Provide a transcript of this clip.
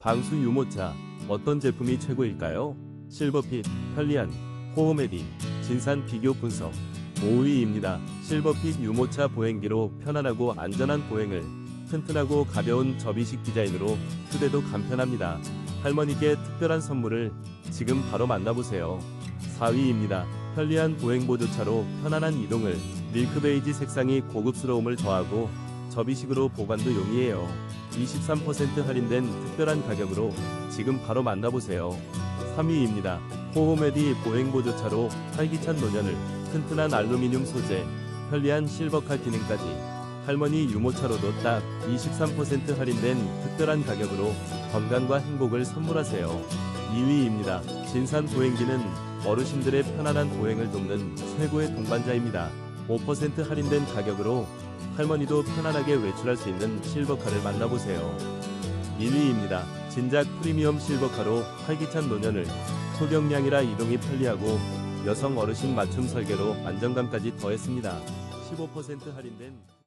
방수 유모차 어떤 제품이 최고일까요? 실버핏, 편리한, 호호메디, 진산 비교 분석 5위입니다. 실버핏 유모차 보행기로 편안하고 안전한 보행을 튼튼하고 가벼운 접이식 디자인으로 휴대도 간편합니다. 할머니께 특별한 선물을 지금 바로 만나보세요. 4위입니다. 편리한 보행보조차로 편안한 이동을 밀크베이지 색상이 고급스러움을 더하고 접이식으로 보관도 용이해요. 23% 할인된 특별한 가격으로 지금 바로 만나보세요. 3위입니다. 호호메디 보행보조차로 활기찬 노년을 튼튼한 알루미늄 소재, 편리한 실버칼 기능까지 할머니 유모차로도 딱 23% 할인된 특별한 가격으로 건강과 행복을 선물하세요. 2위입니다. 진산 보행기는 어르신들의 편안한 보행을 돕는 최고의 동반자입니다. 5% 할인된 가격으로 할머니도 편안하게 외출할 수 있는 실버카를 만나보세요. 1위입니다. 진작 프리미엄 실버카로 활기찬 노년을 소경량이라 이동이 편리하고 여성 어르신 맞춤 설계로 안정감까지 더했습니다. 15% 할인된